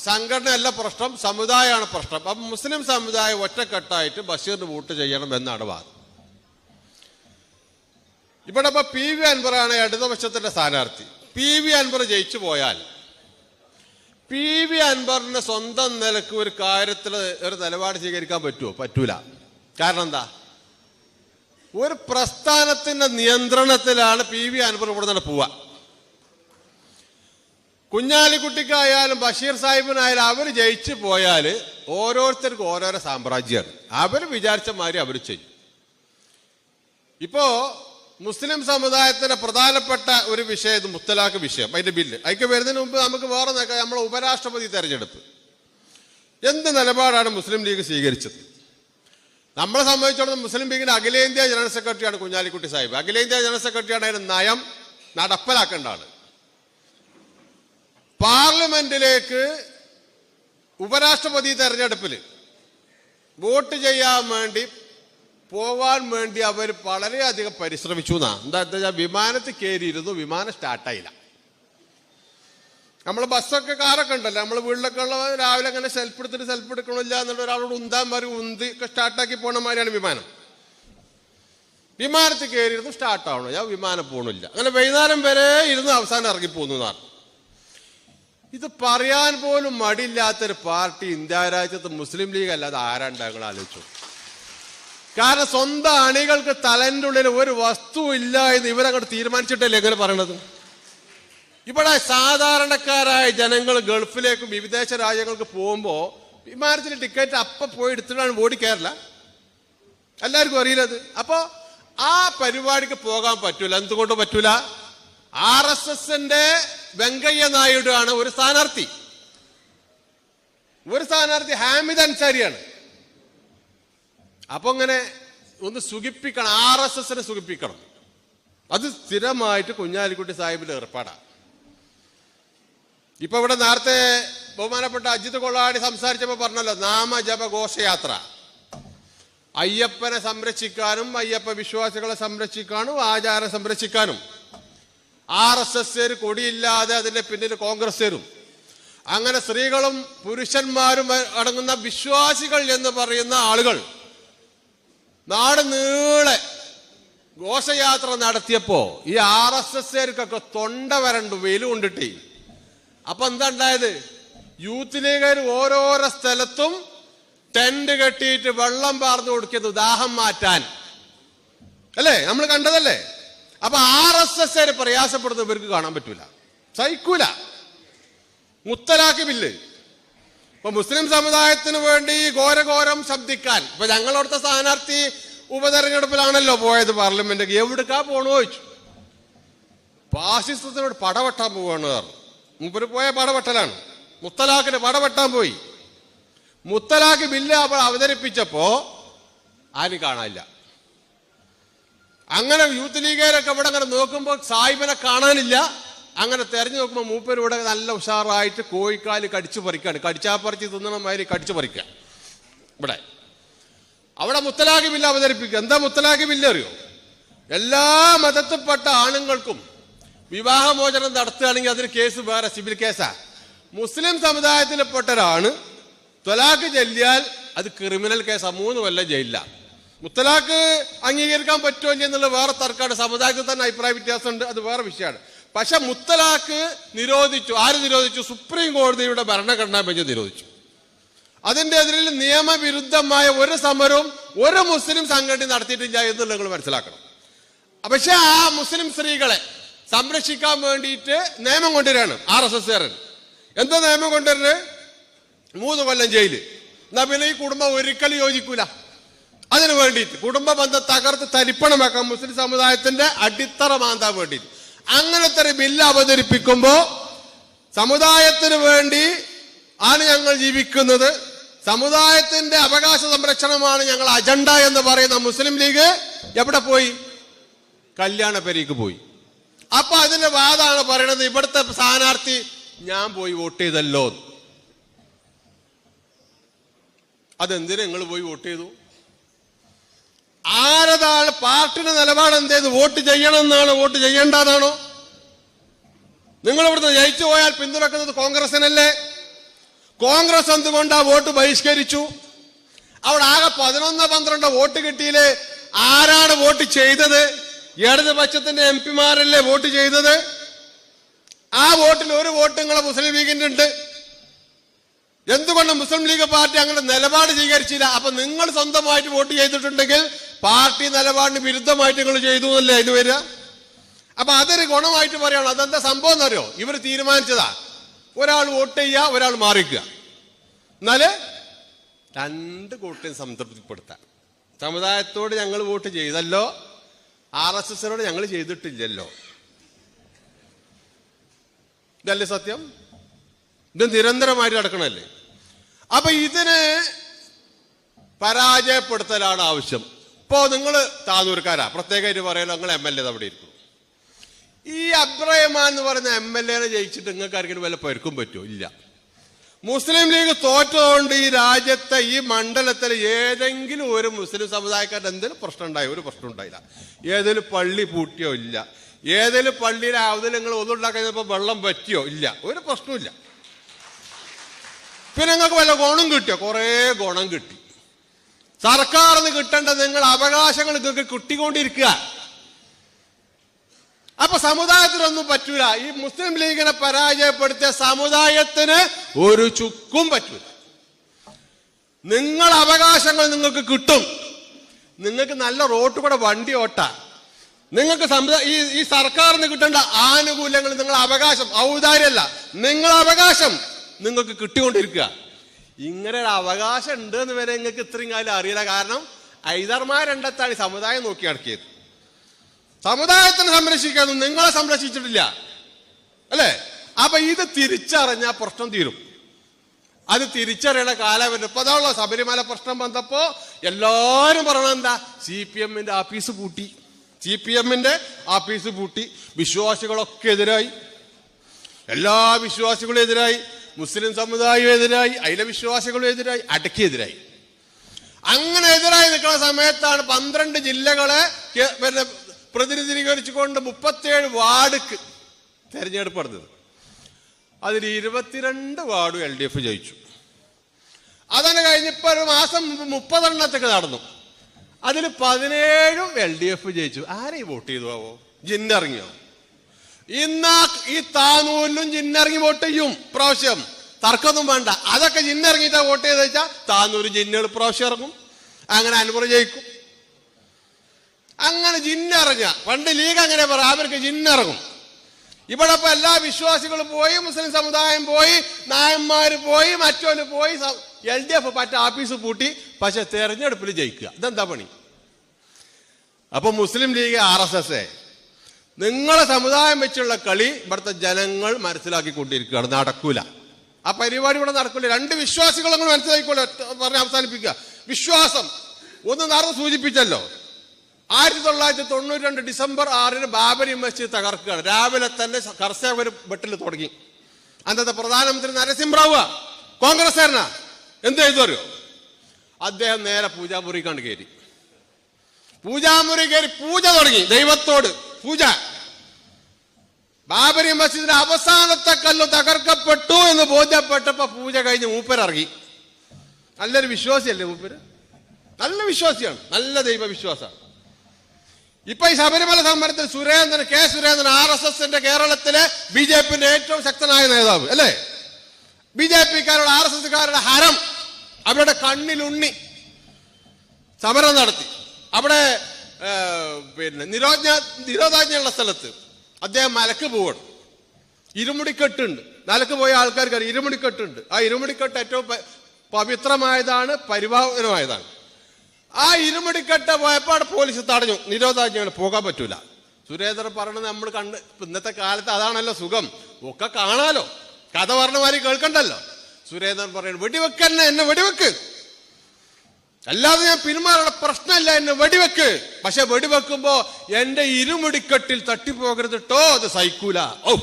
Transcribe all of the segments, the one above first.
സംഘടനയല്ല പ്രശ്നം സമുദായമാണ് പ്രശ്നം. അപ്പം മുസ്ലിം സമുദായം ഒറ്റക്കെട്ടായിട്ട് ബഷീറിന് വോട്ട് ചെയ്യണം എന്നാണ് വാദം. ഇവിടെ ഇപ്പൊ പി വി അൻവറാണ് ഇടതുപക്ഷത്തിന്റെ സ്ഥാനാർത്ഥി. പി വി അൻവർ ജയിച്ചു പോയാൽ പി വി അൻവറിന് സ്വന്തം നിലയ്ക്ക് ഒരു കാര്യത്തിൽ ഒരു നിലപാട് സ്വീകരിക്കാൻ പറ്റുമോ? പറ്റൂല. കാരണം എന്താ? ഒരു പ്രസ്ഥാനത്തിന്റെ നിയന്ത്രണത്തിലാണ് പി വി അൻവർ ഇവിടെ നിന്ന് പോവുക. കുഞ്ഞാലിക്കുട്ടിക്കായാലും ബഷീർ സാഹിബിനായാലും അവർ ജയിച്ചു പോയാൽ ഓരോരുത്തർക്കും ഓരോരോ സാമ്രാജ്യമാണ്. അവർ വിചാരിച്ച മാതിരി അവർ ചെയ്യും. ഇപ്പോ മുസ്ലിം സമുദായത്തിന്റെ പ്രധാനപ്പെട്ട ഒരു വിഷയം ഇത് മുത്തലാഖ് വിഷയം അതിന്റെ ബില്ല്. അതിക്ക് വരുന്നതിന് മുമ്പ് നമുക്ക് വേറെ നോക്കാം നമ്മളെ ഉപരാഷ്ട്രപതി തെരഞ്ഞെടുപ്പ്. എന്ത് നിലപാടാണ് മുസ്ലിം ലീഗ് സ്വീകരിച്ചത്? നമ്മളെ സംബന്ധിച്ചിടത്തോളം മുസ്ലിം ലീഗിന്റെ അഖിലേന്ത്യാ ജനറൽ സെക്രട്ടറിയാണ് കുഞ്ഞാലിക്കുട്ടി സാഹിബ്. അഖിലേന്ത്യാ ജനറൽ സെക്രട്ടറിയാണ് അതിന് നയം നടപ്പിലാക്കേണ്ട ആൾ പാർലമെന്റിലേക്ക് ഉപരാഷ്ട്രപതി തെരഞ്ഞെടുപ്പിൽ വോട്ട് ചെയ്യാൻ വേണ്ടി പോവാൻ വേണ്ടി അവർ വളരെയധികം പരിശ്രമിച്ചു എന്നാ. എന്താ വെച്ചാൽ വിമാനത്തിൽ കയറിയിരുന്നു വിമാനം സ്റ്റാർട്ടായില്ല നമ്മൾ ബസ്സൊക്കെ കാറൊക്കെ ഉണ്ടല്ലോ നമ്മൾ വീട്ടിലൊക്കെ ഉള്ള രാവിലെ അങ്ങനെ സെൽഫ് എടുത്തിട്ട് സെൽഫ് എടുക്കണില്ല എന്നുള്ള ഒരാളോട് ഉന്താൻ മാറി ഉന്തി സ്റ്റാർട്ടാക്കി പോണ മാതിരിയാണ് വിമാനം. വിമാനത്തിൽ കയറിയിരുന്നു സ്റ്റാർട്ട് ആവണം. ഞാൻ വിമാനം പോകണില്ല അങ്ങനെ വൈകുന്നേരം വരെ ഇരുന്ന് അവസാനം ഇറങ്ങി പോകുന്നു എന്നാണ്. ഇത് പറയാൻ പോലും മടിയില്ലാത്തൊരു പാർട്ടി ഇന്ത്യ രാജ്യത്ത് മുസ്ലിം ലീഗ് അല്ലാതെ ആരാണ്ടാങ്ങൾ ആലോചിച്ചു? കാരണം സ്വന്തം അണികൾക്ക് തലന്റെ ഉള്ളിൽ ഒരു വസ്തു ഇല്ല എന്ന് ഇവരങ്ങോട്ട് തീരുമാനിച്ചിട്ടല്ലേ എങ്ങനെ പറയണത്? ഇവിടെ സാധാരണക്കാരായ ജനങ്ങൾ ഗൾഫിലേക്കും വിദേശ രാജ്യങ്ങൾക്ക് പോകുമ്പോൾ വിമാനത്തിൽ ടിക്കറ്റ് അപ്പം പോയി എടുത്തിട്ടാണ് ഓടി കയറില്ല എല്ലാവർക്കും അറിയില്ലത്. അപ്പോൾ ആ പരിപാടിക്ക് പോകാൻ പറ്റൂല. എന്തുകൊണ്ട് പറ്റൂല? ആർ എസ് എസിന്റെ വെങ്കയ്യ നായിഡു ആണ് ഒരു സ്ഥാനാർത്ഥി. ഒരു സ്ഥാനാർത്ഥി ഹാമിദ് അൻസാരിയാണ്. അപ്പൊ ഇങ്ങനെ ഒന്ന് സുഖിപ്പിക്കണം ആർ എസ് എസിനെ സുഖിപ്പിക്കണം. അത് സ്ഥിരമായിട്ട് കുഞ്ഞാലിക്കുട്ടി സാഹിബിന്റെ ഏർപ്പാടാണ് ഇപ്പൊ ഇവിടെ നേരത്തെ ബഹുമാനപ്പെട്ട അജിത് കൊള്ളാടി സംസാരിച്ചപ്പോ പറഞ്ഞല്ലോ നാമജപ ഘോഷയാത്ര അയ്യപ്പനെ സംരക്ഷിക്കാനും അയ്യപ്പ വിശ്വാസികളെ സംരക്ഷിക്കാനും ആചാരം സംരക്ഷിക്കാനും. ആർ എസ് എസ് കൊടിയില്ലാതെ അതിന്റെ പിന്നിൽ കോൺഗ്രസ്സുകാരും അങ്ങനെ സ്ത്രീകളും പുരുഷന്മാരും അടങ്ങുന്ന വിശ്വാസികൾ എന്ന് പറയുന്ന ആളുകൾ നാട് നീളെ ഘോഷയാത്ര നടത്തിയപ്പോ ഈ ആർ എസ് എസ്കാർക്കൊക്കെ തൊണ്ട വരണ്ടു വെയിൽ കൊണ്ടിട്ടി. അപ്പൊ എന്താ ഉണ്ടായത്? യൂത്ത് ലീഗുകാർ ഓരോരോ സ്ഥലത്തും ടെന്റ് കെട്ടിയിട്ട് വെള്ളം പാർന്നു കൊടുക്കുന്നു ദാഹം മാറ്റാൻ. അല്ലേ? നമ്മൾ കണ്ടതല്ലേ? അപ്പൊ ആർ എസ് എസ് പ്രയാസപ്പെടുന്ന ഇവർക്ക് കാണാൻ പറ്റൂല. സഹിക്കൂല. മുത്തലാഖ് ബില്ല് ഇപ്പൊ മുസ്ലിം സമുദായത്തിന് വേണ്ടി ഘോരഘോരം ശബ്ദിക്കാൻ. ഇപ്പൊ ഞങ്ങളവിടുത്തെ സ്ഥാനാർത്ഥി ഉപതെരഞ്ഞെടുപ്പിലാണല്ലോ പോയത് പാർലമെന്റ് എവിടുക്കാ പോണു ചോദിച്ചു. ഫാസിസത്തിനോട് പടവെട്ടാൻ പോവാണ് പറഞ്ഞു. മുമ്പൊരു പോയ പടവെട്ടലാണ്. മുത്തലാഖിന് പടവെട്ടാൻ പോയി. മുത്തലാഖ് ബില്ല് അവൾ അവതരിപ്പിച്ചപ്പോ ആരും കാണാനില്ല. അങ്ങനെ യൂത്ത് ലീഗുകാരൊക്കെ ഇവിടെ അങ്ങനെ നോക്കുമ്പോൾ സാഹിബിനെ കാണാനില്ല. അങ്ങനെ തെരഞ്ഞു നോക്കുമ്പോൾ മൂപ്പര് ഇവിടെ നല്ല ഉഷാറായിട്ട് കോഴിക്കാൽ കടിച്ചു പറിക്കാണ്. കടിച്ചാ പറിച്ച് തിന്നണ മാതിരി കടിച്ചു പറിക്കുക ഇവിടെ. അവിടെ മുത്തലാഖി ബില്ല് അവതരിപ്പിക്കുക. എന്താ മുത്തലാഖി ബില്ല് അറിയോ? എല്ലാ മതത്തിൽപ്പെട്ട ആണുങ്ങൾക്കും വിവാഹമോചനം നടത്തുകയാണെങ്കിൽ അതിന് കേസ് വേറെ സിവിൽ കേസാ. മുസ്ലിം സമുദായത്തിൽപ്പെട്ടൊരാണ് ത്വലാഖ് ചെല്ലിയാൽ അത് ക്രിമിനൽ കേസാ. മൂന്ന് കൊല്ലം ജയിലില്ല മുത്തലാഖ് അംഗീകരിക്കാൻ പറ്റുമോ എന്നുള്ള വേറെ തർക്കമാണ്. സമുദായത്തിൽ തന്നെ അഭിപ്രായ വ്യത്യാസമുണ്ട്. അത് വേറെ വിഷയമാണ്. പക്ഷെ മുത്തലാഖ് നിരോധിച്ചു. ആര് നിരോധിച്ചു? സുപ്രീം കോടതിയുടെ ഭരണഘടനാ ബെഞ്ച് നിരോധിച്ചു. അതിന്റെ എതിരിൽ നിയമവിരുദ്ധമായ ഒരു സമരവും ഒരു മുസ്ലിം സംഘടന നടത്തിയിട്ടില്ല എന്നുള്ളത് നിങ്ങൾ മനസ്സിലാക്കണം. പക്ഷെ ആ മുസ്ലിം സ്ത്രീകളെ സംരക്ഷിക്കാൻ വേണ്ടിയിട്ട് നിയമം കൊണ്ടുവരാണ് ആർ എസ് എസ് എന്താ നിയമം കൊണ്ടുവരുന്നത്? മൂന്ന് കൊല്ലം ജയിൽ എന്നാ പിന്നെ ഈ കുടുംബം ഒരിക്കലും യോജിക്കൂല. അതിനു വേണ്ടിയിട്ട് കുടുംബ ബന്ധം തകർത്ത് തരിപ്പണമാക്കാൻ മുസ്ലിം സമുദായത്തിന്റെ അടിത്തറ മാന്താൻ വേണ്ടിയിട്ട്. അങ്ങനത്തെ ഒരു ബില്ല് അവതരിപ്പിക്കുമ്പോ സമുദായത്തിന് വേണ്ടി ആണ് ഞങ്ങൾ ജീവിക്കുന്നത്. സമുദായത്തിന്റെ അവകാശ സംരക്ഷണമാണ് ഞങ്ങൾ അജണ്ട എന്ന് പറയുന്ന മുസ്ലിം ലീഗ് എവിടെ പോയി? കല്യാണ പെരീക്ക് പോയി. അപ്പൊ അതിന്റെ വാദമാണ് പറയുന്നത് ഇവിടുത്തെ സ്ഥാനാർത്ഥി ഞാൻ പോയി വോട്ട് ചെയ്തല്ലോ അതെന്തിനു നിങ്ങൾ പോയി വോട്ട് ചെയ്തു? ആരതാണ് പാർട്ടിയുടെ നിലപാട് എന്തേത് വോട്ട് ചെയ്യണം എന്നാണോ വോട്ട് ചെയ്യേണ്ടതാണോ? നിങ്ങൾ ഇവിടുന്ന് ജയിച്ചു പോയാൽ പിന്തുണക്കുന്നത് കോൺഗ്രസിനല്ലേ? കോൺഗ്രസ് എന്തുകൊണ്ട് ആ വോട്ട് ബഹിഷ്കരിച്ചു? അവിടെ ആകെ പതിനൊന്ന് പന്ത്രണ്ട് വോട്ട് കിട്ടിയില്ലേ? ആരാണ് വോട്ട് ചെയ്തത്? ഇടതുപക്ഷത്തിന്റെ എം പിമാരല്ലേ വോട്ട് ചെയ്തത്? ആ വോട്ടിൽ ഒരു വോട്ട് നിങ്ങളെ മുസ്ലിം ലീഗിന്റെ ഉണ്ട്. എന്തുകൊണ്ട് മുസ്ലിം ലീഗ് പാർട്ടി അങ്ങനെ നിലപാട് സ്വീകരിച്ചില്ല? അപ്പൊ നിങ്ങൾ സ്വന്തമായിട്ട് വോട്ട് ചെയ്തിട്ടുണ്ടെങ്കിൽ പാർട്ടി നിലപാടിന് വിരുദ്ധമായിട്ട് നിങ്ങൾ ചെയ്തു എന്നല്ലേ അതിന് വരിക? അപ്പൊ അതൊരു ഗുണമായിട്ട് പറയണം അതെന്താ സംഭവം എന്നറിയോ? ഇവർ തീരുമാനിച്ചതാ. ഒരാൾ വോട്ട് ചെയ്യുക ഒരാൾ മാറിക്കുക. എന്നാൽ രണ്ട് കൂട്ടം സംതൃപ്തിപ്പെടുത്താം സമുദായത്തോട് ഞങ്ങൾ വോട്ട് ചെയ്തല്ലോ ആർ എസ് എസിനോട് ഞങ്ങൾ ചെയ്തിട്ടില്ലല്ലോ. ഇതല്ലേ സത്യം? ഇത് നിരന്തരമായിട്ട് നടക്കണല്ലേ? അപ്പൊ ഇതിന് പരാജയപ്പെടുത്തലാണ് ആവശ്യം. ഇപ്പോ നിങ്ങൾ താനൂർക്കാരാ. പ്രത്യേകമായിട്ട് പറയലോ നിങ്ങൾ എം എൽ എ അവിടെ ഇരിക്കും ഈ അബ്രഹ്മാൻ എന്ന് പറയുന്ന എം എൽ എനെ ജയിച്ചിട്ട് നിങ്ങൾക്ക് ആർക്കും വല്ല പെരുക്കും പറ്റുമോ? ഇല്ല. മുസ്ലിം ലീഗ് തോറ്റതുകൊണ്ട് ഈ രാജ്യത്തെ ഈ മണ്ഡലത്തിൽ ഏതെങ്കിലും ഒരു മുസ്ലിം സമുദായക്കാരുടെ എന്തെങ്കിലും പ്രശ്നം ഉണ്ടായി? ഒരു പ്രശ്നം ഉണ്ടായില്ല. ഏതെങ്കിലും പള്ളി പൂട്ടിയോ? ഇല്ല. ഏതെങ്കിലും പള്ളിയിലെ അവതിൽ നിങ്ങൾ ഒന്നുണ്ടാക്കുന്നപ്പോൾ വെള്ളം പറ്റിയോ ഇല്ല. ഒരു പ്രശ്നമില്ല പിന്നെ നിങ്ങൾക്ക് വല്ല ഗുണം കിട്ടിയോ? കുറേ ഗുണം കിട്ടി. സർക്കാരിൽ നിന്ന് കിട്ടേണ്ട നിങ്ങൾ അവകാശങ്ങൾ നിങ്ങൾക്ക് കിട്ടിക്കൊണ്ടിരിക്കുക അപ്പൊ സമുദായത്തിനൊന്നും പറ്റൂല. ഈ മുസ്ലിം ലീഗിനെ പരാജയപ്പെടുത്തിയ സമുദായത്തിന് ഒരു ചുക്കും പറ്റൂല. നിങ്ങൾ അവകാശങ്ങൾ നിങ്ങൾക്ക് കിട്ടും. നിങ്ങൾക്ക് നല്ല റോട്ട് കൂടെ വണ്ടി ഓട്ട. നിങ്ങൾക്ക് ഈ ഈ സർക്കാരിന് കിട്ടേണ്ട ആനുകൂല്യങ്ങൾ നിങ്ങൾ അവകാശം ഔദാര്യമല്ല. നിങ്ങൾ അവകാശം നിങ്ങൾക്ക് കിട്ടിക്കൊണ്ടിരിക്കുക. ഇങ്ങനെ ഒരു അവകാശം ഉണ്ട് എന്ന് വരെ നിങ്ങൾക്ക് ഇത്രയും കാലം അറിയില്ല. കാരണം ഐതർമാരണ്ടത്താണ് ഈ സമുദായം നോക്കി നടക്കിയത്. സമുദായത്തിനെ സംരക്ഷിക്കാനും നിങ്ങളെ സംരക്ഷിച്ചിട്ടില്ല. അല്ലേ? അപ്പൊ ഇത് തിരിച്ചറിഞ്ഞ പ്രശ്നം തീരും. അത് തിരിച്ചറിയണ കാലം വരും. ഇപ്പൊ അതാണല്ലോ ശബരിമല പ്രശ്നം വന്നപ്പോ എല്ലാരും പറയണത് എന്താ? സി പി എമ്മിന്റെ ആഫീസ് പൂട്ടി. സി പി എമ്മിന്റെ ആഫീസ് പൂട്ടി. വിശ്വാസികളൊക്കെ എതിരായി. എല്ലാ വിശ്വാസികളും എതിരായി. മുസ്ലിം സമുദായം എതിരായി അതിലെ വിശ്വാസികളും എതിരായി അടക്കിയെതിരായി. അങ്ങനെ എതിരായി നിൽക്കുന്ന സമയത്താണ് പന്ത്രണ്ട് ജില്ലകളെ പിന്നെ പ്രതിനിധീകരിച്ചുകൊണ്ട് മുപ്പത്തിയേഴ് വാർഡ്ക്ക് തെരഞ്ഞെടുപ്പ് നടന്നത് അതിൽ ഇരുപത്തിരണ്ട് വാർഡും എൽ ഡി എഫ് ജയിച്ചു അതന്നെ കഴിഞ്ഞിപ്പോ ഒരു മാസം മുമ്പ് മുപ്പതെണ്ണത്തൊക്കെ നടന്നു. അതിൽ പതിനേഴും എൽ ഡി എഫ് ജയിച്ചു ആരെയും വോട്ട് ചെയ്തു ആവോ? ജിന്നിറങ്ങിയോ ഇന്ന് ഈ താനൂരിലും ജിന്നിറങ്ങി വോട്ട് ചെയ്യും പ്രാവശ്യം. തർക്കമൊന്നും വേണ്ട. അതൊക്കെ ജിന്നിറങ്ങിയിട്ടാ വോട്ട് ചെയ്ത് വെച്ചാൽ താനൂര് ജിന്നുകൾ പ്രാവശ്യം ഇറങ്ങും. അങ്ങനെ അനുമുറ ജയിക്കും. അങ്ങനെ ജിന്നിറങ്ങുക. പണ്ട് ലീഗ് അങ്ങനെ പറ അവർക്ക് ജിന്നിറങ്ങും. ഇവിടെ ഇപ്പൊ എല്ലാ വിശ്വാസികളും പോയി മുസ്ലിം സമുദായം പോയി നായന്മാര് പോയി മറ്റോന് പോയി എൽ ഡി എഫ് പറ്റ ആഫീസ് പൂട്ടി. പക്ഷെ തെരഞ്ഞെടുപ്പിൽ ജയിക്കുക. ഇതെന്താ പണി? അപ്പൊ Muslim League R S S നിങ്ങളെ സമുദായം വെച്ചുള്ള കളി ഇവിടുത്തെ ജനങ്ങൾ മനസ്സിലാക്കി കൊണ്ടിരിക്കുകയാണ് നടക്കൂല. ആ പരിപാടി ഇവിടെ നടക്കൂല. രണ്ട് വിശ്വാസികൾ നിങ്ങൾ മനസ്സിലാക്കിക്കോളൂ. പറഞ്ഞ് അവസാനിപ്പിക്കുക. വിശ്വാസം. ഒന്ന് നേരത്തെ സൂചിപ്പിച്ചല്ലോ. ആയിരത്തി തൊള്ളായിരത്തി തൊണ്ണൂറ്റി രണ്ട് ഡിസംബർ ആറിന് ബാബരി മസ്ജിദ് തകർക്കുകയാണ്. രാവിലെ തന്നെ കർഷകർ വെട്ടിൽ തുടങ്ങി. അന്നത്തെ പ്രധാനമന്ത്രി നരസിംഹറാവു കോൺഗ്രസ്സുകാരനാ എന്ത് ചെയ്തു അറിയോ? അദ്ദേഹം നേരെ പൂജാമുറി കണ്ട് കയറി. പൂജാമുറി കയറി പൂജ തുടങ്ങി. ദൈവത്തോട് പൂജ. ബാബരി മസ്ജിദിന്റെ അവസാനത്തെ കല്ല് തകർക്കപ്പെട്ടു എന്ന് ബോധ്യപ്പെട്ടപ്പോ പൂജ കഴിഞ്ഞ് മൂപ്പരിറങ്ങി നല്ലൊരു വിശ്വാസിയല്ലേ മൂപ്പര്? നല്ല വിശ്വാസിയാണ്. നല്ല ദൈവവിശ്വാസമാണ്. ഇപ്പൊ ഈ ശബരിമല സമരത്തിൽ Surendran K Surendran R S എസിന്റെ കേരളത്തിലെ ബി ജെ പിന്റെ ഏറ്റവും ശക്തനായ നേതാവ് അല്ലേ? ബി ജെ പിക്കാരുടെ ആർ എസ് എസ്കാരുടെ ഹരം അവരുടെ കണ്ണിലുണ്ണി സമരം നടത്തി. അവിടെ പിന്നെ നിരോധന നിരോധാജ്ഞയുള്ള സ്ഥലത്ത് അദ്ദേഹം മലക്ക് പോവാണ്. ഇരുമുടിക്കെട്ടുണ്ട്. മലക്ക് പോയ ആൾക്കാർക്ക് അറിയാം ഇരുമുടിക്കെട്ടുണ്ട്. ആ ഇരുമുടിക്കെട്ട് ഏറ്റവും പവിത്രമായതാണ് പരിഭാവനമായതാണ് ആ ഇരുമുടിക്കെട്ട് പോയപ്പോൾ അവിടെ പോലീസ് തടഞ്ഞു. നിരോധാജ്ഞയാണ് പോകാൻ പറ്റൂല. സുരേന്ദ്രൻ പറഞ്ഞത് നമ്മൾ കണ്ട് ഇന്നത്തെ കാലത്ത് അതാണല്ലോ സുഖം. ഒക്കെ കാണാലോ. കഥ പറഞ്ഞ മാതിരി കേൾക്കണ്ടല്ലോ. സുരേന്ദ്രൻ പറയുന്നു വെടിവെക്കന്നെ എന്നെ വെടിവെക്ക്. അല്ലാതെ ഞാൻ പിന്മാറുള്ള പ്രശ്നമല്ല എന്നെ വെടിവെക്ക്. പക്ഷെ വെടിവെക്കുമ്പോ എന്റെ ഇരുമുടിക്കെട്ടിൽ തട്ടിപ്പോകരുത് കേട്ടോ അത് സഹിക്കൂല. ഓ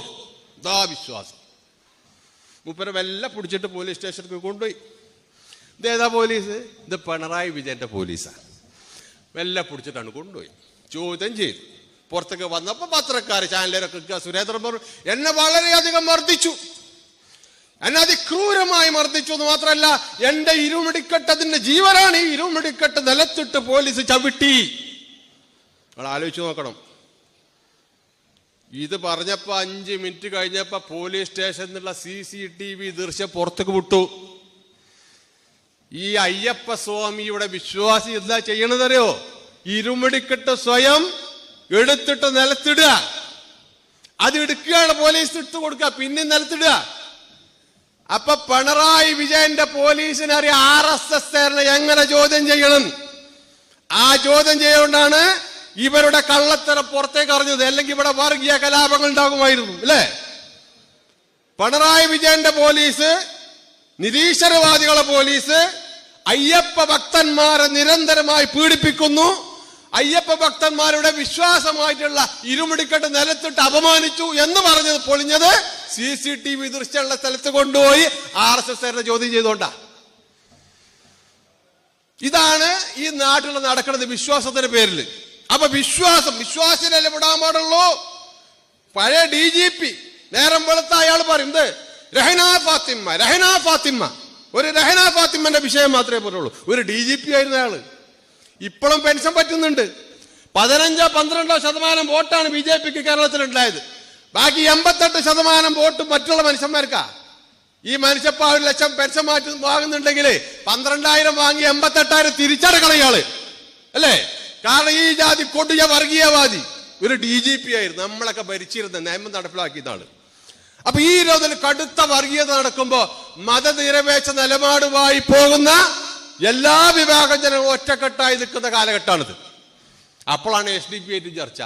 ദാ വിശ്വാസം. മൂപ്പരെ വല്ല പിടിച്ചിട്ട് പോലീസ് സ്റ്റേഷനിൽ കൊണ്ടുപോയി. ഇതേതാ പോലീസ്? ഇത് പിണറായി വിജയന്റെ പോലീസാണ്. വല്ല പിടിച്ചിട്ടാണ് കൊണ്ടുപോയി. ചോദ്യം ചെയ്തു. പുറത്തൊക്കെ വന്നപ്പോ പത്രക്കാർ ചാനലരൊക്കെ സുരേന്ദ്രൻ പറഞ്ഞു എന്നെ വളരെയധികം മർദ്ദിച്ചു. എന്നെ അതിക്രൂരമായി മർദ്ദിച്ചു എന്ന് മാത്രമല്ല എന്റെ ഇരുമിടിക്കെട്ടതിന്റെ ജീവനാണ് ഈ ഇരുമിടിക്കെട്ട് നിലത്തിട്ട് പോലീസ് ചവിട്ടി. നിങ്ങൾ ആലോചിച്ചു നോക്കണം. ഇത് പറഞ്ഞപ്പോ അഞ്ച് മിനിറ്റ് കഴിഞ്ഞപ്പോ പോലീസ് സ്റ്റേഷനിലുള്ള സി സി ടി വി ദൃശ്യം പുറത്തേക്ക് വിട്ടു. ഈ അയ്യപ്പ സ്വാമിയുടെ വിശ്വാസി എന്താ ചെയ്യണതറിയോ ഇരുമിടിക്കെട്ട് സ്വയം എടുത്തിട്ട് നിലത്തിടുക. അത് എടുക്കുകയാണ് പോലീസ് ഇട്ട് കൊടുക്കുക പിന്നെ നിലത്തിടുക. അപ്പൊ പിണറായി വിജയന്റെ പോലീസിനെ അറിയാം ആർ എസ് എസ് എങ്ങനെ ചോദ്യം ചെയ്യണം? ആ ചോദ്യം ചെയ്തുകൊണ്ടാണ് ഇവരുടെ കള്ളത്തര പുറത്തേക്ക് അറിഞ്ഞത്. അല്ലെങ്കിൽ ഇവിടെ വർഗീയ കലാപങ്ങൾ ഉണ്ടാകുമായിരുന്നു അല്ലേ? പിണറായി വിജയന്റെ പോലീസ് നിരീശ്വരവാദികളെ പോലീസ് അയ്യപ്പ ഭക്തന്മാരെ നിരന്തരമായി പീഡിപ്പിക്കുന്നു. അയ്യപ്പ ഭക്തന്മാരുടെ വിശ്വാസമായിട്ടുള്ള ഇരുമുടിക്കെട്ട് നിലത്തിട്ട് അപമാനിച്ചു എന്ന് പറഞ്ഞത് പൊളിഞ്ഞത് സി സി ടി വി ദൃശ്യമുള്ള സ്ഥലത്ത് കൊണ്ടുപോയി ആർ എസ് എസ് ചോദ്യം ചെയ്തോണ്ടാ. ഇതാണ് ഈ നാട്ടിൽ നടക്കുന്നത് വിശ്വാസത്തിന്റെ പേരിൽ. അപ്പൊ വിശ്വാസം വിശ്വാസിനല്ലേ വിടാൻ പാടുള്ളൂ? പഴയ ഡി ജി പി നേരം വെളുത്ത അയാൾ പറയുന്നത് രഹന ഫാത്തിമ രഹന ഫാത്തിമ. ഒരു രഹന ഫാത്തിമന്റെ വിഷയം മാത്രമേ പറയുള്ളൂ ഒരു ഡി ജി പി ആയിരുന്ന ഇപ്പോഴും പെൻഷൻ പറ്റുന്നുണ്ട്. പതിനഞ്ചോ പന്ത്രണ്ടോ ശതമാനം വോട്ടാണ് ബി ജെ പിക്ക് കേരളത്തിൽ ഉണ്ടായത് ബാക്കി എൺപത്തെട്ട് ശതമാനം വോട്ട് മറ്റുള്ള മനുഷ്യന്മാർക്കാ. ഈ മനുഷ്യപ്പ ഒരു ലക്ഷം പെൻഷൻ മാറ്റി വാങ്ങുന്നുണ്ടെങ്കിൽ പന്ത്രണ്ടായിരം വാങ്ങി എൺപത്തെട്ടായിരം തിരിച്ചടക്കണം ഇയാൾ. അല്ലേ? കാരണം ഈ ജാതി കൊടിയ വർഗീയവാദി. ഒരു ഡി ജി പി ആയിരുന്നു. നമ്മളൊക്കെ ഭരിച്ചിരുന്ന നിയമം നടപ്പിലാക്കിയതാണ്. അപ്പൊ ഈ രീതിയിൽ കടുത്ത വർഗീയത നടക്കുമ്പോ മതനിരപേക്ഷ നിലപാടുമായി പോകുന്ന എല്ലാ വിഭാഗം ജനങ്ങളും ഒറ്റക്കെട്ടായി നിൽക്കുന്ന കാലഘട്ടമാണിത്. അപ്പോഴാണ് എസ് ഡി പി ആയിട്ട് ചർച്ച.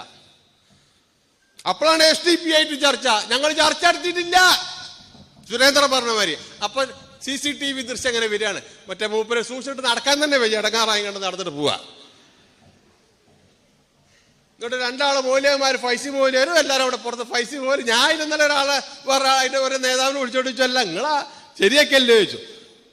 അപ്പോഴാണ് എസ് ഡി പി ആയിട്ട് ചർച്ച. ഞങ്ങൾ ചർച്ച നടത്തിയിട്ടില്ല. സുരേന്ദ്രൻ പറഞ്ഞ മാതിരി. അപ്പൊ സി സി ടി വി ദൃശ്യം അങ്ങനെ വരികയാണ്. മറ്റേ മൂപ്പരെ സൂക്ഷിച്ചിട്ട് നടക്കാൻ തന്നെ വയ്യ. ഇടങ്ങാറായി കണ്ട് നടന്നിട്ട് പോവാ. എന്നിട്ട് രണ്ടാൾ മൂല്യന്മാർ ഫൈസി മൂല്യരും എല്ലാവരും അവിടെ പുറത്ത് ഫൈസി മോലി ഞാൻ ഇന്നലെ ഒരാളെ വേറെ അതിന്റെ ഒരു നേതാവിനെ വിളിച്ചോട്ട് ചോദിച്ചല്ല നിങ്ങളാ ശരിയൊക്കെയല്ലേ ചോദിച്ചു.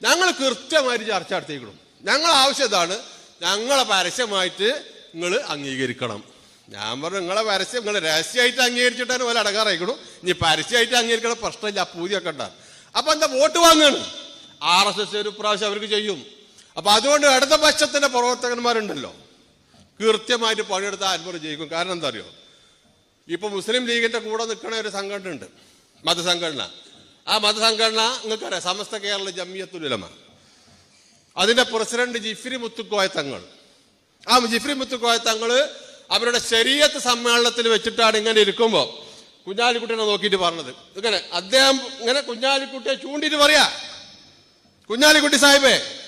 ഞങ്ങൾ കൃത്യമായിട്ട് ചർച്ച നടത്തിക്കണം ഞങ്ങൾ ആവശ്യം ഇതാണ്. ഞങ്ങളെ പരസ്യമായിട്ട് നിങ്ങൾ അംഗീകരിക്കണം. ഞാൻ പറഞ്ഞു നിങ്ങളെ പരസ്യം നിങ്ങൾ രഹസ്യമായിട്ട് അംഗീകരിച്ചിട്ടാണ് പോലെ അടങ്ങാറായിക്കണം ഇനി പരസ്യമായിട്ട് അംഗീകരിക്കണ പ്രശ്നമില്ല പൂതിയൊക്കെ ഉണ്ടാകും. അപ്പൊ എന്താ വോട്ട് വാങ്ങാണ്? ആർ എസ് എസ് ഒരു പ്രാവശ്യം അവർക്ക് ചെയ്യും. അപ്പൊ അതുകൊണ്ട് ഇടതുപക്ഷത്തിന്റെ പ്രവർത്തകന്മാരുണ്ടല്ലോ. കൃത്യമായിട്ട് പണിയെടുത്ത അൻവർ ജയിക്കും. കാരണം എന്താ അറിയോ? ഇപ്പൊ മുസ്ലിം ലീഗിന്റെ കൂടെ നിൽക്കുന്ന ഒരു സംഘടന ഉണ്ട് മതസംഘടന. ആ മതസംഘടന നിങ്ങൾക്കറിയാം? സമസ്ത കേരള ജമിയത്തുലമ അതിന്റെ പ്രസിഡന്റ് ജിഫ്രി മുത്തുക്കോയ തങ്ങൾ. ആ ജിഫ്രി മുത്തുക്കോയ തങ്ങൾ അവരുടെ ശരീരത്ത് സമ്മേളനത്തിൽ വെച്ചിട്ടാണ് ഇങ്ങനെ ഇരിക്കുമ്പോൾ കുഞ്ഞാലിക്കുട്ടിനെ നോക്കിയിട്ട് പറഞ്ഞത്. ഇങ്ങനെ അദ്ദേഹം ഇങ്ങനെ കുഞ്ഞാലിക്കുട്ടിയെ ചൂണ്ടിയിട്ട് പറയാ. കുഞ്ഞാലിക്കുട്ടി സാഹിബേ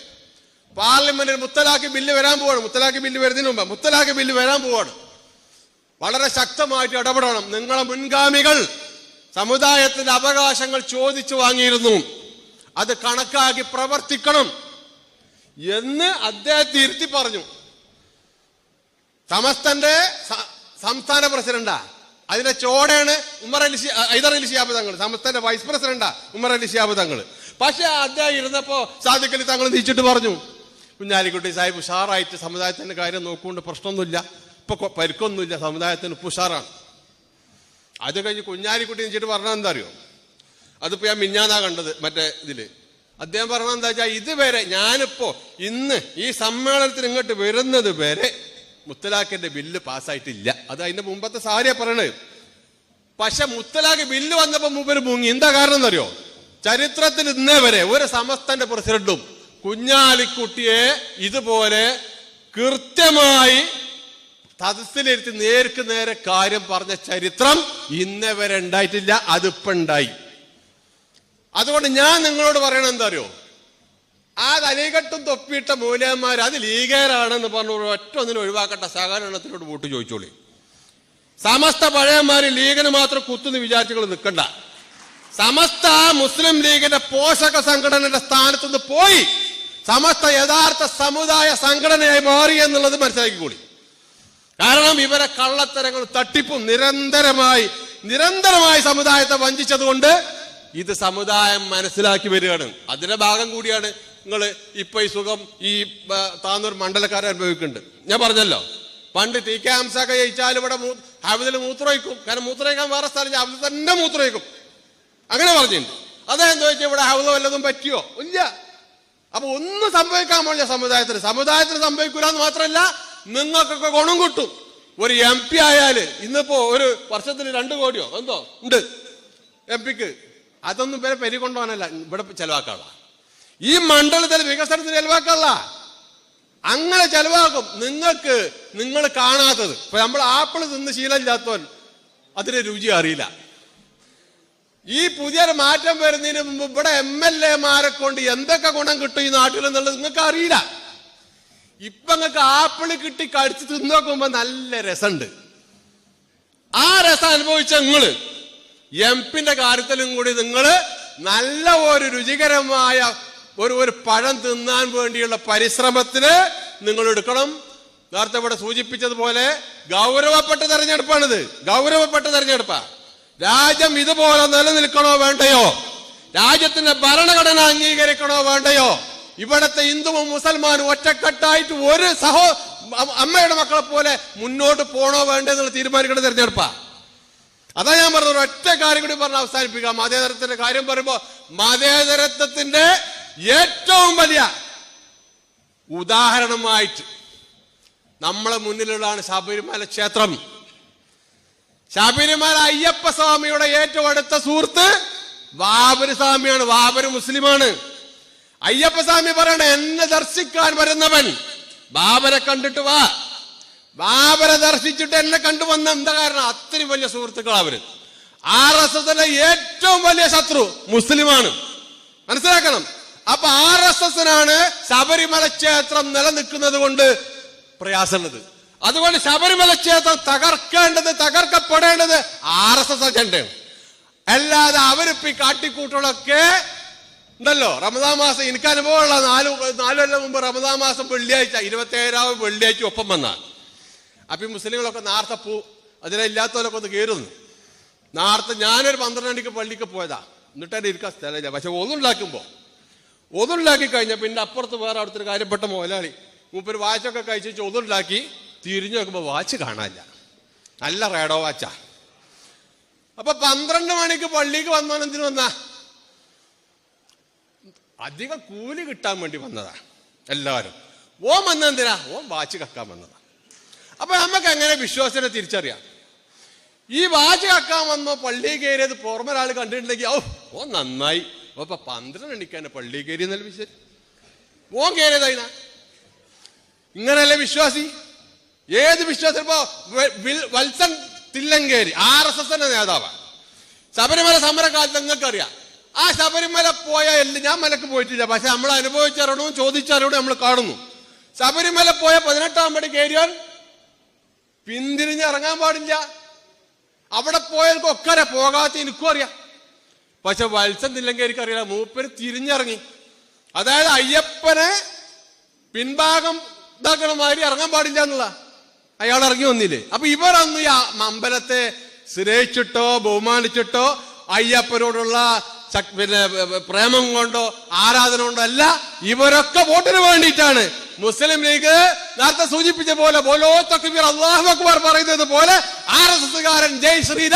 പാർലമെന്റിൽ മുത്തലാഖ് ബില്ല് വരാൻ പോവാണ്. മുത്തലാഖ് ബില്ല് വരുന്നതിന് മുമ്പ് മുത്തലാഖ് ബില്ല് വരാൻ പോവാണ്. വളരെ ശക്തമായിട്ട് ഇടപെടണം. നിങ്ങളെ മുൻഗാമികൾ സമുദായത്തിന്റെ അവകാശങ്ങൾ ചോദിച്ചു വാങ്ങിയിരുന്നു. അത് കണക്കാക്കി പ്രവർത്തിക്കണം എന്ന് അദ്ദേഹത്തെ ഇരുത്തി പറഞ്ഞു. സമസ്തന്റെ സംസ്ഥാന പ്രസിഡന്റാ. അതിന്റെ ചോടയാണ് ഉമർ അലി ഹൈദർ അലി ഷിയാബ് തങ്ങൾ. സമസ്തന്റെ വൈസ് പ്രസിഡന്റാ ഉമർ അലി ഷിയാബ് തങ്ങൾ. പക്ഷെ അദ്ദേഹം ഇരുന്നപ്പോ സാദിഖ് അലി തങ്ങൾ നീച്ചിട്ട് പറഞ്ഞു കുഞ്ഞാലിക്കുട്ടി സാഹിബ് ഉഷാറായിട്ട് സമുദായത്തിന്റെ കാര്യം നോക്കുകൊണ്ട് പ്രശ്നമൊന്നുമില്ല. ഇപ്പൊ പരിക്കൊന്നുമില്ല സമുദായത്തിന് ഉഷാറാണ്. അത് കഴിഞ്ഞ് കുഞ്ഞാലിക്കുട്ടി നീച്ചിട്ട് പറഞ്ഞാൽ എന്താ അറിയോ അതിപ്പോ ഞാൻ മിഞ്ഞാന്നാ കണ്ടത് മറ്റേ ഇതിൽ. അദ്ദേഹം പറഞ്ഞത് എന്താ വെച്ചാൽ ഇതുവരെ ഞാനിപ്പോ ഇന്ന് ഈ സമ്മേളനത്തിൽ ഇങ്ങോട്ട് വരുന്നത് വരെ മുത്തലാഖിന്റെ ബില്ല് പാസ്സായിട്ടില്ല. അത് അതിന്റെ മുമ്പത്തെ സാരിയ പറയണത്. പക്ഷെ മുത്തലാഖ് ബില്ല് വന്നപ്പോ മുമ്പിൽ മുങ്ങി. എന്താ കാരണം എന്നറിയോ? ചരിത്രത്തിൽ ഇന്നേ വരെ ഒരു സമസ്തന്റെ പ്രസിഡന്റും കുഞ്ഞാലിക്കുട്ടിയെ ഇതുപോലെ കൃത്യമായി സദസ്സിലിരുത്തി നേർക്ക് നേരെ കാര്യം പറഞ്ഞ ചരിത്രം ഇന്നേ വരെ ഉണ്ടായിട്ടില്ല. അതിപ്പുണ്ടായി അതുകൊണ്ട് ഞാൻ നിങ്ങളോട് പറയണത് എന്താ അറിയോ? ആ തലീകെട്ടും തൊപ്പിയിട്ട മൂലയന്മാർ അത് ലീഗേറാണെന്ന് പറഞ്ഞു ഒറ്റ ഒന്നിനും ഒഴിവാക്കട്ടെ. സഹകരണത്തിനോട് വോട്ട് ചോദിച്ചോളി. സമസ്ത പഴയന്മാർ ലീഗിന് മാത്രം കുത്തുന്ന് വിചാരിച്ചുകൾ നിൽക്കണ്ട സമസ്ത മുസ്ലിം ലീഗിന്റെ പോഷക സംഘടനയുടെ സ്ഥാനത്തുനിന്ന് പോയി സമസ്ത യഥാർത്ഥ സമുദായ സംഘടനയായി മാറി എന്നുള്ളത് മനസ്സിലാക്കിക്കൂടി കാരണം ഇവരെ കള്ളത്തരങ്ങൾ തട്ടിപ്പും നിരന്തരമായി നിരന്തരമായി സമുദായത്തെ വഞ്ചിച്ചതുകൊണ്ട് ഇത് സമുദായം മനസ്സിലാക്കി വരികയാണ്. അതിന്റെ ഭാഗം കൂടിയാണ് നിങ്ങൾ ഇപ്പൊ ഈ സുഖം ഈ താന്നൂർ മണ്ഡലക്കാരെ അനുഭവിക്കുന്നുണ്ട്. ഞാൻ പറഞ്ഞല്ലോ പണ്ട് ടി കെ ജയിച്ചാൽ ഇവിടെ ഹാബിദിൽ മൂത്രമൊഴിക്കും. കാരണം മൂത്രമൊഴിക്കാൻ വേറെ സ്ഥലം ഹാബിദിൽ തന്നെ മൂത്രമൊഴിക്കും. അങ്ങനെ പറഞ്ഞിട്ടുണ്ട്. അതെന്താ വെച്ചാൽ ഇവിടെ ഹൗദ വല്ലതും പറ്റിയോ? ഇല്ല. അപ്പൊ ഒന്നും സംഭവിക്കാൻ പോണില്ല സമുദായത്തിന്. സമുദായത്തിന് സംഭവിക്കൂല എന്ന് മാത്രമല്ല നിങ്ങൾക്കൊക്കെ ഗുണം കിട്ടും. ഒരു എം പി ആയാൽ ഇന്നിപ്പോ ഒരു വർഷത്തിന് രണ്ട് കോടിയോ? എന്തോ? ഉണ്ട്. എം പിക്ക്. അതൊന്നും പേരെ പെരി കൊണ്ടുപോകാനല്ല. ഇവിടെ ചെലവാക്കാനുള്ള ഈ മണ്ഡലത്തിൽ വികസനത്തിന് ചെലവാക്കല്ല. അങ്ങനെ ചെലവാക്കും. നിങ്ങൾക്ക് നിങ്ങൾ കാണാത്തത്. ഇപ്പൊ നമ്മൾ ആപ്പിൾ തിന്ന് ശീലമില്ലാത്തവൻ അതിന് രുചി അറിയില്ല. ഈ പുതിയൊരു മാറ്റം വരുന്നതിന് മുമ്പ് ഇവിടെ എം എൽ എമാരെ കൊണ്ട് എന്തൊക്കെ ഗുണം കിട്ടും ഈ നാട്ടിൽ എന്നുള്ളത് നിങ്ങൾക്ക് അറിയില്ല. ഇപ്പൊ നിങ്ങൾക്ക് ആപ്പിൾ കിട്ടി കടിച്ച് തിന്ന് നോക്കുമ്പോ നല്ല രസമുണ്ട്. ആ രസം അനുഭവിച്ച നിങ്ങൾ എം പിന്റെ കാര്യത്തിലും കൂടി നിങ്ങൾ നല്ല ഒരു രുചികരമായ ഒരു ഒരു പഴം തിന്നാൻ വേണ്ടിയുള്ള പരിശ്രമത്തിന് നിങ്ങൾ എടുക്കണം. നേരത്തെ ഇവിടെ സൂചിപ്പിച്ചതുപോലെ ഗൗരവപ്പെട്ട തെരഞ്ഞെടുപ്പാണിത്. ഗൗരവപ്പെട്ട തെരഞ്ഞെടുപ്പാ. രാജ്യം ഇതുപോലെ നിലനിൽക്കണോ വേണ്ടയോ? രാജ്യത്തിന്റെ ഭരണഘടന അംഗീകരിക്കണോ വേണ്ടയോ? ഇവിടത്തെ ഹിന്ദുവും മുസൽമാനും ഒറ്റക്കെട്ടായിട്ട് ഒരു സഹോ അമ്മയുടെ മക്കളെ പോലെ മുന്നോട്ട് പോണോ വേണ്ടോ എന്നുള്ള തീരുമാനിക്കേണ്ട തെരഞ്ഞെടുപ്പാ. അതാ ഞാൻ പറഞ്ഞത്. ഒറ്റ കാര്യം കൂടി പറഞ്ഞ് അവസാനിപ്പിക്കാം. മതേതരത്തിന്റെ കാര്യം പറയുമ്പോ മതേതരത്വത്തിന്റെ ഏറ്റവും വലിയ ഉദാഹരണമായിട്ട് നമ്മളെ മുന്നിലുള്ളതാണ് ശബരിമല ക്ഷേത്രം. ശബരിമല അയ്യപ്പ സ്വാമിയുടെ ഏറ്റവും അടുത്ത സുഹൃത്ത് വാബര് സ്വാമിയാണ് വാബര് മുസ്ലിമാണ്. അയ്യപ്പ സ്വാമി പറയണ എന്നെ ദർശിക്കാൻ വരുന്നവൻ ബാബരെ കണ്ടിട്ട് വാ. ബാബരെ ദർശിച്ചിട്ട് എന്നെ കണ്ടുവന്ന എന്താ കാരണം? അത്രയും വലിയ സുഹൃത്തുക്കളാ അവർ. ആർ എസ് എസിലെ ഏറ്റവും വലിയ ശത്രു മുസ്ലിമാണ്. മനസ്സിലാക്കണം? അപ്പൊ ആർ എസ് എസിനാണ് ശബരിമല ക്ഷേത്രം നിലനിൽക്കുന്നത് കൊണ്ട് പ്രയാസമുള്ളത്. അതുകൊണ്ട് ശബരിമല ക്ഷേത്രം തകർക്കേണ്ടത് തകർക്കപ്പെടേണ്ടത് ആർ എസ് എസ് അജണ്ടയാണ് അല്ലാതെ അവരിപ്പി ഈ കാട്ടിക്കൂട്ടുകളൊക്കെ ഉണ്ടല്ലോ. റമദാൻ മാസം എനിക്ക് അനുഭവമുള്ള നാല് നാല് കൊല്ലം മുമ്പ് റമദാൻ മാസം വെള്ളിയാഴ്ച ഇരുപത്തി ഏഴാവ് വെള്ളിയാഴ്ച ഒപ്പം വന്ന അപ്പൊ ഈ മുസ്ലിങ്ങളൊക്കെ നാർത്ത പൂ അതിലില്ലാത്തവരൊക്കെ ഒന്ന് കയറുന്നു നേരത്തെ ഞാനൊരു പന്ത്രണ്ട് മണിക്ക് പള്ളിക്ക് പോയതാ. എന്നിട്ട് എന്നെ ഇരിക്കാൻ സ്ഥലമില്ല. പക്ഷെ ഒന്നുണ്ടാക്കുമ്പോ ഒന്നുണ്ടാക്കി കഴിഞ്ഞാൽ പിന്നെ അപ്പുറത്ത് വേറെ അടുത്തൊരു കാര്യപ്പെട്ട മുതലാളി. മൂപ്പര് വാച്ചൊക്കെ കഴിച്ച് ഒതുണ്ടാക്കി തിരിഞ്ഞു നോക്കുമ്പോൾ വാച്ച് കാണാനില്ല. നല്ല റേഡോ വാച്ചാ അപ്പൊ പന്ത്രണ്ട് മണിക്ക് പള്ളിക്ക് വന്നവൻ എന്തിനു വന്നാ? അധികം കൂലി കിട്ടാൻ വേണ്ടി വന്നതാ എല്ലാവരും. വന്ന വന്നെന്തിനാ ഓം വാച്ച് കക്കാൻ വന്നതാ. അപ്പൊ നമുക്ക് എങ്ങനെ വിശ്വാസത്തെ തിരിച്ചറിയാം? ഈ വാച്ച് കക്കാൻ വന്നോ പള്ളി കയറിയത് പുറമൊരാൾ കണ്ടിട്ടുണ്ടെങ്കിൽ ഓ ഓ നന്നായി. ഓ ഇപ്പൊ പന്ത്രണ്ട് മണിക്കാണ് പള്ളി കയറി എന്നല്ല വിശ്വ ഓൻ കയറിയതായിനാ ഇങ്ങനല്ലേ വിശ്വാസി? ഏത് വിശ്വാസം? ഇപ്പോ വത്സൻ തില്ലങ്കേരി ആർ എസ് എസിന്റെ നേതാവാണ് ശബരിമല സമരകാലത്ത് നിങ്ങൾക്കറിയാം. ആ ശബരിമല പോയ എല്ലാം ഞാൻ മലക്ക് പോയിട്ടില്ല. പക്ഷെ നമ്മൾ അനുഭവിച്ചറിയണവും ചോദിച്ചറിയണവും നമ്മൾ കാണുന്നു. ശബരിമല പോയ പതിനെട്ടാം പടി കയറിയാൽ പിന്തിരിഞ്ഞ് ഇറങ്ങാൻ പാടില്ല. അവിടെ പോയവർക്കൊക്കെ പോകാത്ത എനിക്കും അറിയാം. പക്ഷെ വത്സൻ തില്ലങ്കേരിക്ക് അറിയില്ല മൂപ്പര് തിരിഞ്ഞിറങ്ങി. അതായത് അയ്യപ്പനെ പിൻഭാഗം ഇതാക്കണ മാതിരി ഇറങ്ങാൻ പാടില്ല എന്നുള്ള. അയാൾ ഇറങ്ങി വന്നില്ലേ? അപ്പൊ ഇവരന്ന് ഈ അമ്പലത്തെ സ്നേഹിച്ചിട്ടോ ബഹുമാനിച്ചിട്ടോ അയ്യപ്പനോടുള്ള പിന്നെ പ്രേമം കൊണ്ടോ ആരാധന കൊണ്ടോ അല്ല ഇവരൊക്കെ വോട്ടിന് വേണ്ടിയിട്ടാണ്. മുസ്ലിം ലീഗ് നേരത്തെ സൂചിപ്പിച്ച പോലെ ബോലോ തക്ബീർ അള്ളാഹു അക്ബർ പറയുന്നത് പോലെ ആർ എസ് എസ്സുകാരൻ ജയ് ശ്രീരാം